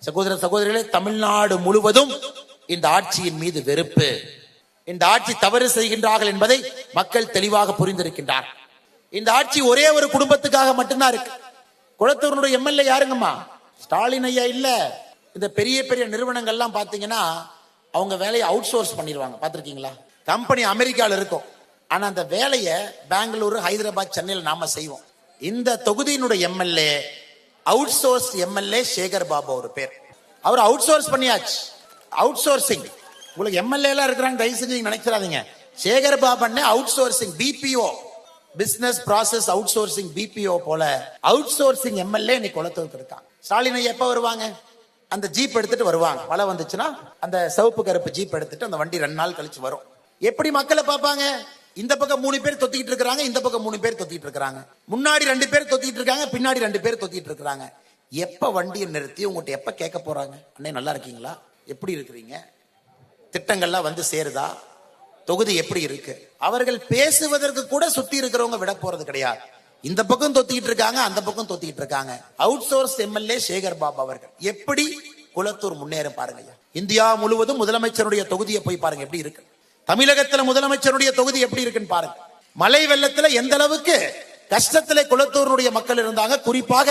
சகோதர சகோதரிகளே தமிழ்நாடு முழுவதும் இந்த ஆட்சியின் மீது வெறுப்பு. இந்த ஆட்சி தவறு செய்கின்றார்கள் என்பதை மக்கள் தெளிவாக புரிந்திருக்கின்றார். இந்த ஆட்சி ஒரே ஒரு குடும்பத்துக்காக மட்டும்தான் இருக்கு. குளத்தூருடைய எம்எல்ஏ யாருங்கம்மா? ஸ்டாலின் ஐயா இல்ல. இந்த பெரிய பெரிய நிறுவனங்கள்லாம் பாத்தீங்கன்னா அவங்க வேலையை அவுட் சோர்ஸ் பண்ணிடுவாங்க பாத்திருக்கீங்களா? கம்பெனி அமெரிக்கால இருக்கும். ஆனா அந்த வேலையை பெங்களூரு ஹைதராபாத் சென்னையில் நாம செய்வோம். இந்த தொகுதியினுடைய MLA outsource MLA Sekar Babu ஒரு பேர். அவர் அவுட் சோர்ஸ் பண்ணியாச்சு அவுட் சோர்சிங் உங்களுக்கு எம்எல்ஏ எல்லாம் இருக்கிறாங்க தயவு செஞ்சு நினைச்சிடாதீங்க. Sekar Baban outsourcing BPO business process outsourcing BPO போல அவுட் சோர்சிங் எம்எல்ஏ இன்னைக்கு குளத்துக்கு இருக்கான் ஸ்டாலின் எப்ப வருவாங்க? அந்த ஜீப் எடுத்துட்டு வருவாங்க. மழை வந்துச்சுன்னா அந்த சிவப்பு கருப்பு ஜீப் எடுத்துட்டு அந்த வண்டி ரெண்டு நாள் கழிச்சு வரும். எப்படி மக்களை பார்ப்பாங்க? இந்த பக்கம் மூணு பேர் தொத்திக்கிட்டு இருக்காங்க இந்த பக்கம் மூணு பேர் தொத்திட்டு இருக்காங்க முன்னாடி ரெண்டு பேர் தொத்திட்டு இருக்காங்க பின்னாடி ரெண்டு பேர் தொத்திட்டு இருக்காங்க எப்ப வண்டியை நிறுத்தி உங்ககிட்ட எப்ப கேட்க போறாங்க? அண்ணே நல்லா இருக்கீங்களா? எப்படி இருக்கிறீங்க? திட்டங்கள்லாம் வந்து சேருதா? தொகுதி எப்படி இருக்கு? அவர்கள் பேசுவதற்கு கூட சுத்தி இருக்கிறவங்க விட போறது கிடையாது. இந்த பக்கம் தொத்திக்கிட்டு இருக்காங்க அந்த பக்கம் தொத்திக்கிட்டு இருக்காங்க. Outsource MLA Sekar Babu அவர்கள். எப்படி குளத்தூர் முன்னேறும் பாருங்க இந்தியா முழுவதும் முதலமைச்சருடைய தொகுதியை போய் பாருங்க எப்படி இருக்கு? தமிழகத்துல முதலமைச்சருடைய தொகுதி எப்படி இருக்குன்னு பாருங்க. மலை வெள்ளத்துல எந்த அளவுக்கு கஷ்டத்துல குளத்தூருடைய மக்கள் இருந்தாங்க குறிப்பாக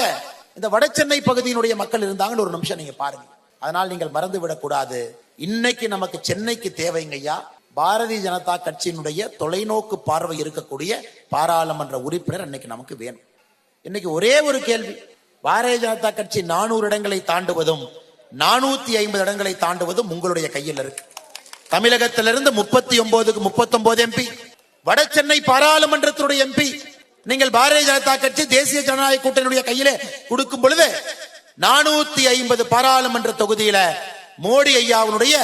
இந்த வடசென்னை பகுதியினுடைய மக்கள் இருந்தாங்கன்னு ஒரு நிமிஷம் நீங்க பாருங்க. அதனால் நீங்கள் மறந்து விடக்கூடாது இன்னைக்கு நமக்கு சென்னைக்கு தேவைங்க ஐயா. பாரதிய ஜனதா கட்சியினுடைய தொலைநோக்கு பார்வை இருக்கக்கூடிய பாராளுமன்ற உறுப்பினர் இன்னைக்கு நமக்கு வேணும். இன்னைக்கு ஒரே ஒரு கேள்வி. பாரதிய ஜனதா கட்சி நானூறு இடங்களை தாண்டுவதும் நானூத்தி ஐம்பது இடங்களை தாண்டுவதும் உங்களுடைய கையில் இருக்கு. தமிழகத்திலிருந்து முப்பத்தி ஒன்பதுக்கு முப்பத்தொன்பது எம்பி வட சென்னை பாராளுமன்றத்தினுடைய எம்பி நீங்கள் பாரதிய ஜனதா கட்சி தேசிய ஜனநாயக கூட்டணியுடைய கையிலே கொடுக்கும் பொழுது நானூத்தி ஐம்பது பாராளுமன்ற தொகுதியில மோடி ஐயாவுடைய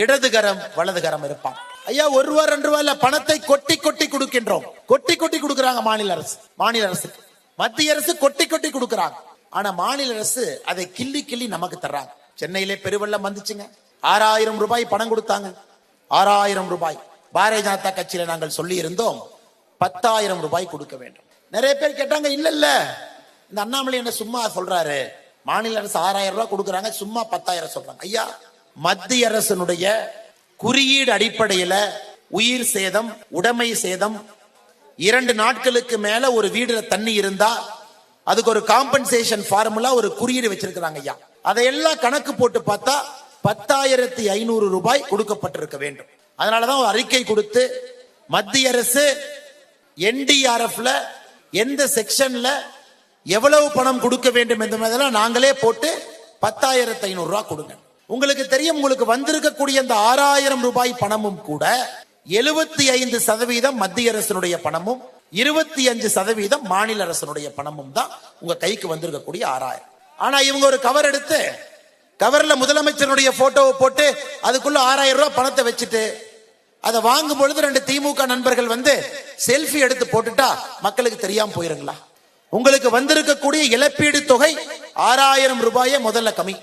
இடதுகரம் வலதுகரம் இருப்பான். ஐயா ஒரு ரூபா ரெண்டு ரூபா இல்ல பணத்தை கொட்டி கொட்டி கொடுக்கின்றோம். கொட்டி கொட்டி கொடுக்கறாங்க மாநில அரசு மாநில அரசு மத்திய அரசு கொட்டி கொட்டி கொடுக்கறாங்க. ஆனா மாநில அரசு அதை கிள்ளி கிள்ளி நமக்கு தர்றாங்க. சென்னையிலே பெருவெள்ளம் வந்துச்சுங்க. ஆறாயிரம் ரூபாய் பணம் கொடுத்தாங்க. ஆறாயிரம் ரூபாய். பாரதிய ஜனதா கட்சியில நாங்கள் சொல்லி இருந்தோம் பத்தாயிரம் ரூபாய் கொடுக்க வேண்டும். நிறைய பேர் கேட்டாங்க இல்ல இல்ல. இந்த அண்ணாமலை என்ன சும்மா சொல்றாரு? மாநில அரசு ஆறாயிரம் ரூபாய் கொடுக்குறாங்க சும்மா பத்தாயிரம் சொல்றாங்க. ஐயா மத்திய அரசனுடைய குறியீடு அடிப்படையில உயிர் சேதம் உடைமை சேதம் இரண்டு நாட்களுக்கு மேல ஒரு வீடுல தண்ணி இருந்தா அதுக்கு ஒரு காம்பன்சேஷன் ஃபார்முலா ஒரு குறியீடு வச்சிருக்கிறாங்க ஐயா. அதையெல்லாம் கணக்கு போட்டு பார்த்தா பத்தாயிரத்தி ஐநூறு ரூபாய் கொடுக்கப்பட்டிருக்க வேண்டும். அதனாலதான் ஒரு அறிக்கை கொடுத்து மத்திய அரசு என்டிஆர்எஃப்ல எந்த செக்ஷன்ல எவ்வளவு பணம் கொடுக்க வேண்டும் என்பதெல்லாம் நாங்களே போட்டு பத்தாயிரத்தி ஐநூறு ரூபாய் கொடுங்க. உங்களுக்கு தெரியும் உங்களுக்கு வந்திருக்கக்கூடிய இந்த ஆறாயிரம் ரூபாய் பணமும் கூட எழுபத்தி ஐந்து சதவீதம் மத்திய அரசினுடைய பணமும் இருபத்தி அஞ்சு சதவீதம் மாநில அரசினுடைய பணமும் தான் உங்க கைக்கு வந்திருக்கக்கூடிய ஆறாயிரம். ஆனா இவங்க ஒரு கவர் எடுத்து கவர்ல முதலமைச்சருடைய போட்டோவை போட்டு அதுக்குள்ள ஆறாயிரம் ரூபாய் பணத்தை வச்சுட்டு அதை வாங்கும் பொழுது ரெண்டு திமுக நண்பர்கள் வந்து செல்ஃபி எடுத்து போட்டுட்டா மக்களுக்கு தெரியாம போயிருங்களா? உங்களுக்கு வந்திருக்கக்கூடிய இழப்பீடு தொகை ஆறாயிரம் ரூபாயே முதல்ல கம்மி.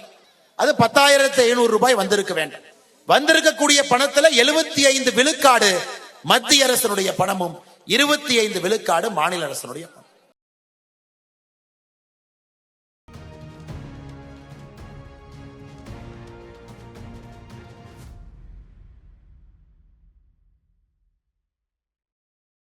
அது பத்தாயிரத்து ஐநூறு ரூபாய் வந்திருக்க வேண்டும். வந்திருக்கக்கூடிய பணத்துல எழுபத்தி ஐந்து விழுக்காடு மத்திய அரசனுடைய பணமும் இருபத்தி ஐந்து விழுக்காடு மாநில அரசனுடைய பணம்